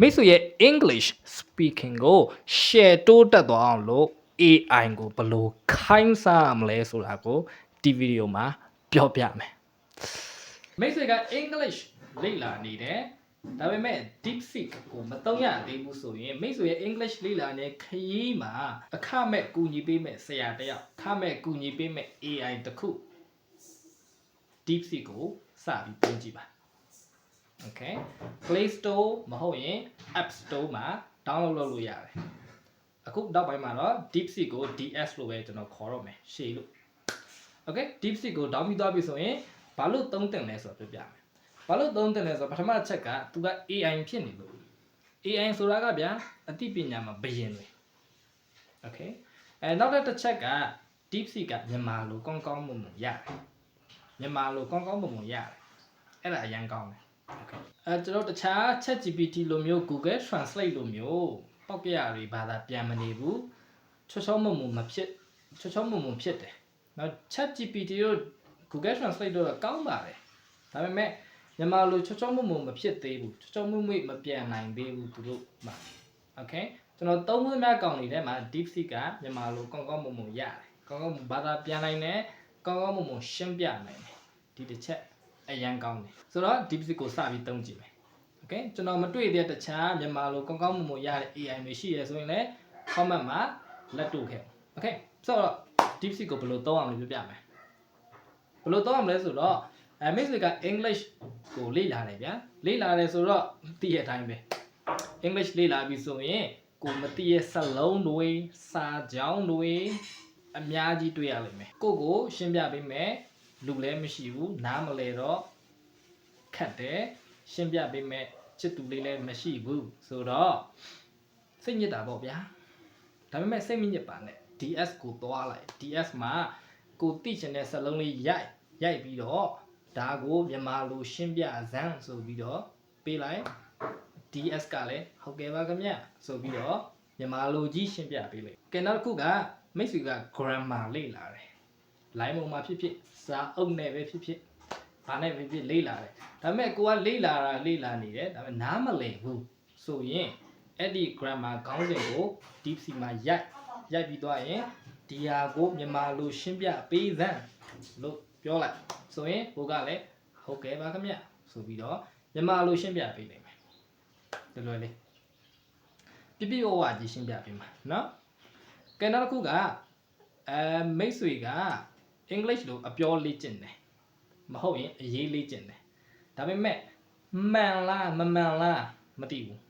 မိတ်ဆွေရဲ့ English speaking ကို share တိုးတက်သွားအောင်လို့ AI ကိုဘယ်လိုခိုင်းစားရမလဲဆိုတာကိုဒီဗီဒီယိုမှာပြောပြမယ်မိတ်ဆွေက English လေ့လာနေတယ်ဒါပေမဲ့ DeepSeek ကိုမသုံးရသေးဘူးဆိုရင်မိတ်ဆွေရဲ့ English လေ့လာနေခရီးမှာအခမဲ့ကူညီပေးမဲ့ဆရာတစ်ယောက်အခမဲ့ကူညီပေးမဲ့ AI တစ်ခု DeepSeek ကိုစပြီးပြင်ကြည့်ပါ Okay Play Store မဟုတ်ရင် App Store မှာ download လုပ်လို့ရတယ်အခုနောက်ပိုင်းမှာတော့ DeepSeek ကို DS လို့ပဲကျွန်တော်ခေါ်တော့မယ်ရှေ့လို့ Okay DeepSeek ကို download ပြီးသွားပြီဆိုရင်ဘာလို့သုံးတင်လဲဆိုတော့ပြောပြမယ်ဘာလို့သုံးတင်လဲဆိုတော့ပထမအချက်ကသူက AI ဖြစ်နေလို့ AI ဆိုတာကဗျာအသိပညာမှာဘယင်တွေ Okay အဲနောက်တစ်ချက်က DeepSeek ကမြန်မာလိုကောင်းကောင်းမွန်မွန်ရတယ်မြန်မာလိုကောင်းကောင်းမွန်မွန်ရတယ်အဲ့ဒါအရင်ကောင်းတယ် Okay အဲကျွန်တော်တခြား ChatGPT လိုမျိုး Google Translate လိုမျိုးပောက်ကြရတွေဘာသာပြန်မနေဘူးချောချောမုံမုံမဖြစ်ချောချောမုံမုံဖြစ်တယ်နောက် ChatGPT တို့ Google Translate တို့ကကောင်းပါတယ်ဒါပေမဲ့မြန်မာလိုချောချောမုံမုံမဖြစ်သေးဘူးချောချောမွေ့မွေ့မပြန်နိုင်သေးဘူးသူတို့မှာ Okay ကျွန်တော်သုံးဖို့များကောင်းနေတဲ့မှာ DeepSeek ကမြန်မာလိုကောင်းကောင်းမွန်မွန်ရတယ်ကောင်းကောင်းမွန်ဘာသာပြန်နိုင်တယ်ကောင်းကောင်းမွန်မွန်ရှင်းပြနိုင်တယ်ဒီတစ်ချက် အရန်ကောင်းတယ်ဆိုတော့ DeepSeek ကိုစပြီးသုံးကြည့်မယ် Okay ကျွန်တော်မတွေ့တဲ့တခြားမြန်မာလိုကောင်းကောင်းမွန်မွန်ရတဲ့ AI တွေရှိရဆိုရင်လည်း comment မှာလက်တို့ခဲ့ Okay ဆိုတော့ DeepSeek ကိုဘယ်လိုသုံးအောင်လဲပြောပြမယ်ဘယ်လိုသုံးအောင်လဲဆိုတော့အဲ Mix က English ကိုလေ့လာတယ်ဗျာလေ့လာတယ်ဆိုတော့သိရတဲ့အတိုင်းပဲ English လေ့လာပြီဆိုရင်ကိုမသိရဲ့စလုံးတွေစာကြောင်းတွေအများကြီးတွေ့ရလိမ့်မယ်ကိုကိုရှင်းပြပေးမယ် လူလည်းမရှိဘူးနားမလဲတော့ခက်တယ်ရှင်းပြပေးမယ်ချစ်သူလေးလည်းမရှိဘူးဆိုတော့စိတ်ညစ်တာပေါ့ဗျာဒါပေမဲ့စိတ်မညစ်ပါနဲ့ DS ကိုသွားလိုက် DS မှာကိုသိချင်တဲ့စလုံးလေးရိုက်ရိုက်ပြီးတော့ဒါကိုမြန်မာလိုရှင်းပြဇန်းဆိုပြီးတော့ပေးလိုက် DS ကလည်းဟုတ်ကဲ့ပါခင်ဗျဆိုပြီးတော့မြန်မာလိုကြီးရှင်းပြပေးလိုက်ကဲနောက်တစ်ခုကမိတ်ဆွေက grammar လေ့လာတယ် line ပေါ်မှာဖြစ်ဖြစ်စာအုပ်နဲ့ပဲဖြစ်ဖြစ်ဘာနဲ့ပဲဖြစ်လေ့လာတယ်ဒါပေမဲ့ကိုကလေ့လာတာလေ့လာနေတယ်ဒါပေမဲ့နားမလည်ဘူးဆိုရင်အဲ့ဒီ grammar ခေါင်းစဉ်ကို deep C မှာရိုက်ရိုက်ပြီးသွားရင်ဒီဟာကိုမြန်မာလိုရှင်းပြပေးစမ်းလို့ပြောလိုက်ဆိုရင်ကိုကလည်းဟုတ်ကဲ့ပါခင်ဗျဆိုပြီးတော့မြန်မာလိုရှင်းပြပေးလိုက်မယ် လွယ်လွယ်လေးပြပြဝဝကြီးရှင်းပြပေးမှာเนาะကဲနောက်တစ်ခုကအဲမိတ်ဆွေက English လို့အပြောလေ့ကျင့်တယ်မဟုတ်ရင်အရေးလေ့ကျင့်တယ်ဒါပေမဲ့မှန်လားမမှန်လားမသိဘူး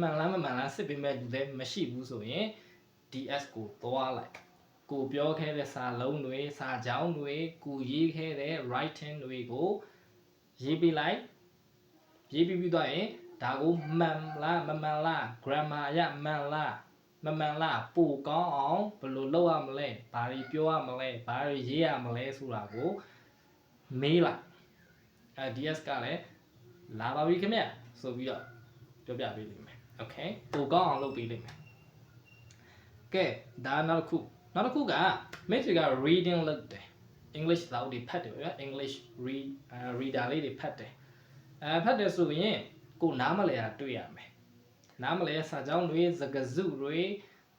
မှန်လားမမှန်လားစစ်ပေးမဲ့လူလည်းမရှိဘူးဆိုရင် DS ကိုသွားလိုက်ကိုပြောခဲ့တဲ့စာလုံးတွေစာကြောင်းတွေကိုရေးခဲ့တဲ့ writing တွေကိုရေးပေးလိုက်ရေးပြီးပြီးသွားရင်ဒါကိုမှန်လားမမှန်လား grammar အရမှန်လား မမှန်လားပို့ကောင်းအောင်ဘယ်လိုလုပ်ရမလဲဘာတွေပြောရမလဲဘာတွေရေးရမလဲဆိုတာကိုမေးလိုက်အဲ DS ကလည်းလာပါပြီခင်ဗျဆိုပြီးတော့ပြောပြပေးလိမ့်မယ် okay ပို့ကောင်းအောင်လုပ်ပေးလိမ့်မယ်ကဲဒါနောက်တစ်ခုနောက်တစ်ခုကမိတ်ဆွေက reading လုပ်တယ် English စာအုပ်တွေဖတ်တယ်ဗျာ English read reader လေးတွေဖတ်တယ်အဲဖတ်တယ်ဆိုရင်ကိုနားမလဲတာတွေ့ရမယ် နားမလဲစာကြောင်းတွေစကားစုတွေ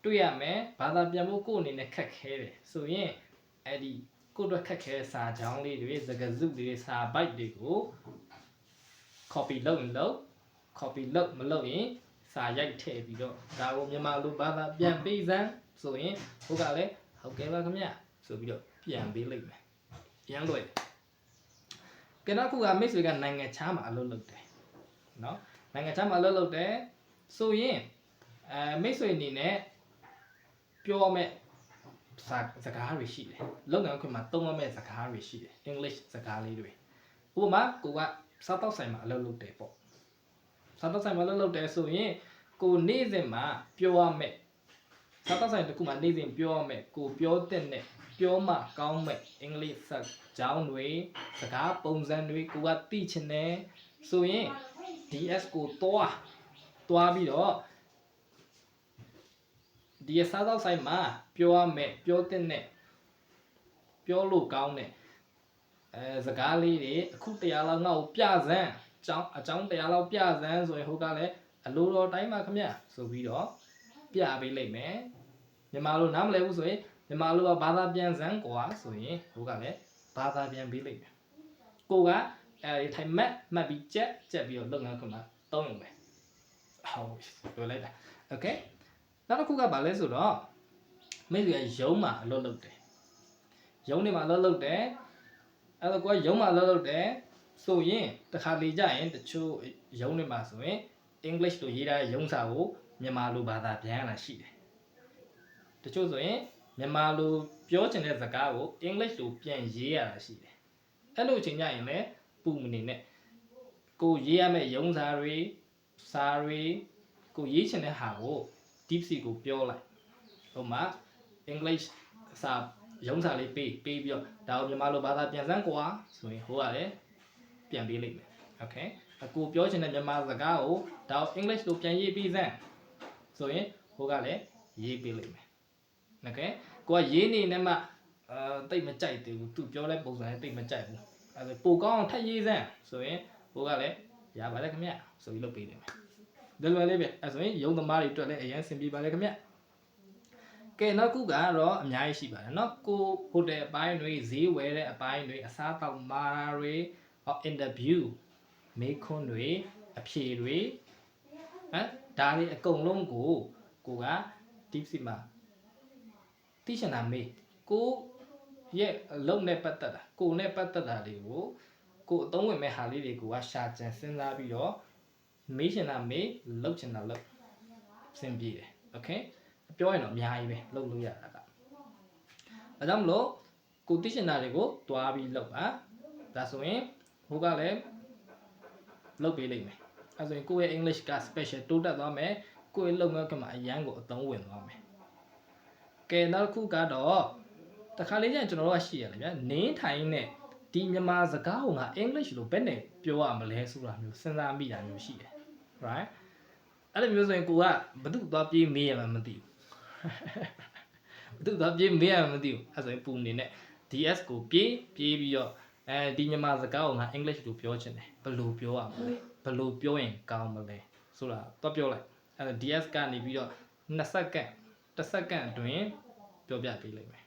တွေ့ရမယ်ဘာသာပြန်ဖို့ကိုယ့်အနေနဲ့ခက်ခဲတယ်ဆိုရင်အဲ့ဒီကိုယ့်အတွက်ခက်ခဲတဲ့စာကြောင်းလေးတွေစကားစုတွေစာပိုက်တွေကို copy လုပ်ရင်လုပ် copy လုပ်မလုပ်ရင်စာရိုက်ထည့်ပြီးတော့ဒါကိုမြန်မာလိုဘာသာပြန်ပေးစမ်းဆိုရင်ဘုကလည်းဟုတ်ကဲ့ပါခင်ဗျဆိုပြီးတော့ပြန်ပေးလိုက်မယ်ရမ်းလွယ်တယ် ကနောက်ခုကမိတ်ဆွေကနိုင်ငံခြားမှာအလုပ်လုပ်တယ်เนาะနိုင်ငံခြားမှာအလုပ်လုပ်တယ် ဆိုရင်အဲမိတ်ဆွေအနေနဲ့ပြောမဲ့စာစကားတွေရှိတယ်လုပ်ငန်းခွင်မှာသုံးရမယ့်စကားတွေရှိတယ် English စကားလေးတွေဥပမာကိုကစားတော့ဆိုင်မှာအလုပ်လုပ်တယ်ပေါ့စားတော့ဆိုင်မှာအလုပ်လုပ်တယ်ဆိုရင်ကိုနေ့စဉ်မှာပြောရမယ့်စားတော့ဆိုင်တစ်ခုမှာနေ့စဉ်ပြောရမယ့်ကိုပြောတဲ့နဲ့ပြောမှကောင်းမဲ့အင်္ဂလိပ်စကားတွေစကားပုံစံတွေကိုကသိချင်တယ်ဆိုရင် DS ကိုတွား တွားပြီးတော့ဒီစားတော့ဆိုင်မှာပြောရမယ့်ပြောတဲ့နဲ့ပြောလို့ကောင်းတဲ့အဲစကားလေးတွေအခုတရားလောက်ငါ့ကိုပြစမ်းအကြောင်းအကြောင်းတရားလောက်ပြစမ်းဆိုရင်ဟိုကလည်းအလိုတော်တိုင်းပါခင်ဗျဆိုပြီးတော့ပြပေးလိုက်မယ်မြန်မာလိုနားမလည်ဘူးဆိုရင်မြန်မာလိုကဘာသာပြန်စမ်းကွာဆိုရင်ဟိုကလည်းဘာသာပြန်ပေးလိုက်မယ်ကိုကအဲဒီထိုင်မက်မှတ်ပြီးကြက်ကြက်ပြီးတော့လုပ်ငန်းခွင်မှာတောင်းရုံပဲ house ပြောလိုက်တာ okay နောက်တစ်ခုကဘာလဲဆိုတော့မိတ်ဆွေကရုံးမှာအလုပ်လုပ်တယ်ရုံးနေမှာအလုပ်လုပ်တယ်အဲ့တော့ကိုကရုံးမှာအလုပ်လုပ်တယ်ဆိုရင်တခါလေကြရင်တချို့ရုံးတွေမှာဆိုရင် English လိုရေးထားတဲ့ရုံးစာကိုမြန်မာလိုဘာသာပြန်ရတာရှိတယ်။တချို့ဆိုရင်မြန်မာလိုပြောချင်တဲ့စကားကို English လိုပြန်ရေးရတာရှိတယ်။အဲ့လိုအချိန်ကြရင်လည်းပူမနေနဲ့ကိုရေးရမယ့်ရုံးစာတွေ စာတွေကိုရေးချင်တဲ့ဟာကို deep sea ကိုပြောလိုက်ဟိုမှာ English စာရုံးစာလေးပေးပေးပြီးတော့ဒါကိုမြန်မာလိုဘာသာပြန်စမ်းကွာဆိုရင်ဟိုကလည်းပြန်ပေးလိုက်မယ် okay အကိုပြောချင်တဲ့မြန်မာစကားကိုဒါကို English လိုပြန်ရေးပြီးစမ်းဆိုရင်ဟိုကလည်းရေးပေးလိုက်မယ် okay ကိုကရေးနေနဲ့မှအာတိတ်မကြိုက်သေးဘူးသူပြောတဲ့ပုံစံနဲ့တိတ်မကြိုက်ဘူးအဲဒါပိုကောင်းအောင်ထပ်ရေးစမ်းဆိုရင်ဟိုကလည်း ရပါလေခင်ဗျဆိုပြီးလုပ်ပေးတယ်တယ်လွယ်လေးပဲအဲဆိုရင်ရုံသမားတွေအတွက်လည်းအရင်ဆင်ပြေပါလေခင်ဗျကဲနောက်ခုကတော့အများကြီးရှိပါတယ်เนาะကိုဟိုတယ်အပိုင်းတွေဈေးဝယ်တဲ့အပိုင်းတွေအစားတောက်မာတာတွေဟော interview မေးခွန်းတွေအဖြေတွေဟမ်ဒါတွေအကုန်လုံးကိုကိုက deep sea မှာသိချင်တာမေးကိုရဲ့အလုပ်နဲ့ပတ်သက်တာကိုနဲ့ပတ်သက်တာတွေကို ကိုအသုံးဝင်မဲ့ဟာလေးတွေကိုကရှာကြံစဉ်းစားပြီးတော့မေးချင်တာမေးလုပ်ချင်တာလုပ်စင်ပြေတယ်โอเคပြောရင်တော့အများကြီးပဲလုပ်လို့ရတာကဒါကြောင့်မလို့ကိုသိချင်တာတွေကိုတွားပြီးလုပ်ပါဒါဆိုရင်ဟိုကလည်းလုပ်ပေးလိမ့်မယ်အဲဆိုရင်ကိုယ့်ရဲ့ English က special တိုးတက်သွားမယ်ကိုယ့်ရဲ့လုပ်ငန်းကမှအရန်ကိုအသုံးဝင်သွားမယ်ကဲနောက်တစ်ခုကတော့တခါလေးကျရင်ကျွန်တော်တို့ကရှိရတယ်ဗျာနင်းထိုင်နဲ့ ဒီမြန်မာစကားကိုငါ English လို့ဘယ်နဲ့ပြောရမလဲဆိုတာမျိုးစဉ်းစားမိတာမျိုးရှိတယ် right အဲ့လိုမျိုးဆိုရင်ကိုကဘယ်သူသွားပြေးမေးရမှမသိဘူးဘယ်သူသွားပြေးမေးရမှမသိဘူးအဲ့ဆိုရင်ပူနေနဲ့ DS ကိုပြေးပြေးပြီးတော့အဲဒီမြန်မာစကားကိုငါ English လို့ပြောချင်တယ်ဘယ်လိုပြောရမလဲဘယ်လိုပြောရင်ကောင်းမလဲဆိုတာသွားပြောလိုက်အဲ့တော့ DS ကနေပြီးတော့2စက္ကန့်1စက္ကန့်အတွင်းပြောပြပေးလိုက်မယ်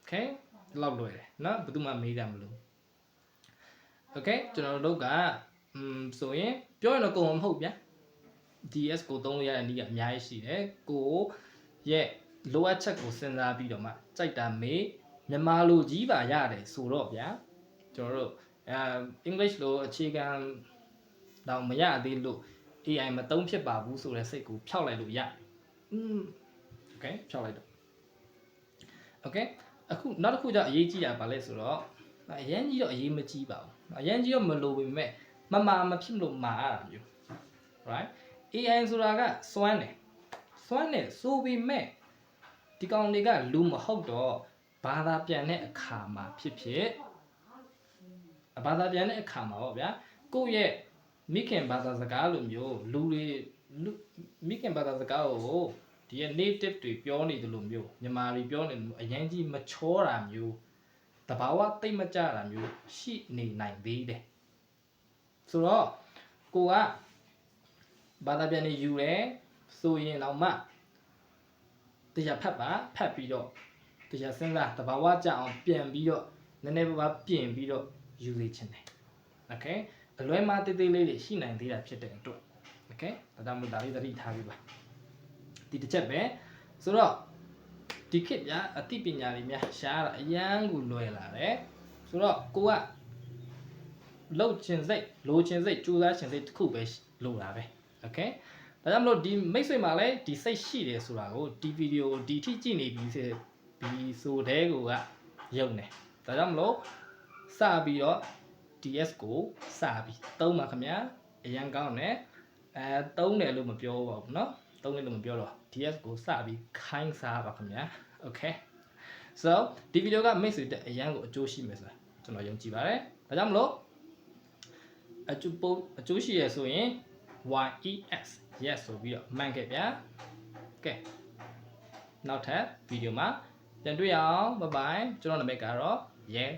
okay ဒီလောက်လွယ်တယ်เนาะဘယ်သူမှမေးကြမလို့ okay ကျွန်တော်တို့ကอืมဆိုရင်ပြောရင်တော့ကုန်မှာမဟုတ်ဗျာ DS ကိုသုံးလို့ရတဲ့နည်းကအများကြီးရှိတယ်ကိုရဲ့လိုအပ်ချက်ကိုစဉ်းစားပြီးတော့မှကြိုက်တာမေးမြန်မာလိုကြီးပါရတယ်ဆိုတော့ဗျာကျွန်တော်တို့အဲ English လိုအခြေခံတော့မရသေးလို့ AI မသုံးဖြစ်ပါဘူးဆိုတဲ့စိတ်ကိုဖျောက်လိုက်လို့ရတယ်อืม okay ဖျောက်လိုက်တော့ okay အခုနောက်တစ်ခုကျအရေးကြီးတာဗာလဲဆိုတော့ အရင်ကြီးတော့အရေးမကြီးပါဘူးအရင်ကြီးတော့မလိုပေမဲ့မမာမဖြစ်လို့မာရတာမျိုး right AI ဆိုတာကစွမ်းတယ်စွမ်းတယ်ဆိုပေမဲ့ဒီကောင်တွေကလူမဟုတ်တော့ဘာသာပြန်တဲ့အခါမှာဖြစ်ဖြစ်ဘာသာပြန်တဲ့အခါမှာပေါ့ဗျာကိုယ့်ရဲ့မိခင်ဘာသာစကားလိုမျိုးလူတွေလူမိခင်ဘာသာစကားကိုဒီရဲ့ native တွေပြောနေတယ်လို့မျိုးမြန်မာတွေပြောနေတယ်လို့အရင်ကြီးမချောတာမျိုး တဘာဝတိတ်မကြတာမျိုးရှိနေနိုင်သေးတယ်ဆိုတော့ကိုကဘာသာပြန်နေယူတယ်ဆိုရင်တော့မှတရားဖတ်ပါဖတ်ပြီးတော့တရားစဉ်းစားတဘာဝကြအောင်ပြန်ပြီးတော့နည်းနည်းပါးပါးပြင်ပြီးတော့ယူစေချင်တယ်โอเคအလွဲမှားတေးသေးလေးတွေရှိနိုင်သေးတာဖြစ်တဲ့အတွက်โอเคဒါကြောင့်မို့ဒါလေးသတိထားပြီးပါဒီတစ်ချက်ပဲဆိုတော့ ဒီခေတ်ကအသိပညာတွေများရှားတာအရန်ကိုလွယ်လာတယ်ဆိုတော့ကိုကလှုပ်ချင်စိတ်လိုချင်စိတ်ကြိုးစားချင်စိတ်တစ်ခုပဲလိုတာပဲโอเคဒါကြောင့်မလို့ဒီမိတ်ဆွေမှာလည်းဒီစိတ်ရှိတယ်ဆိုတာကိုဒီဗီဒီယိုကိုဒီထိကြည့်နေပြီဆိုဒီဆိုတဲ့ကိုကယုံတယ်ဒါကြောင့်မလို့စပြီးတော့ DS ကိုစပြီးသုံးပါခင်ဗျာအရန်ကောင်းတယ်အဲသုံးတယ်လို့မပြောပါဘူးเนาะသုံးတယ်လို့မပြောတော့ DS ကိုစပြီးခိုင်းစားပါခင်ဗျာ okay so ဒီဗီဒီယိုကမိတ်ဆွေတက်အရန်ကိုအကျိုးရှိမယ်ဆိုတာကျွန်တော်ယုံကြည်ပါတယ်ဒါကြောင့်မလို့အကျိုးပို့အကျိုးရှိရဆိုရင် YES yes ဆိုပြီးတော့မှန်ခဲ့ဗျာကဲနောက်ထပ်ဗီဒီယိုမှာပြန်တွေ့ရအောင် bye bye ကျွန်တော်နာမည်ကတော့ yeah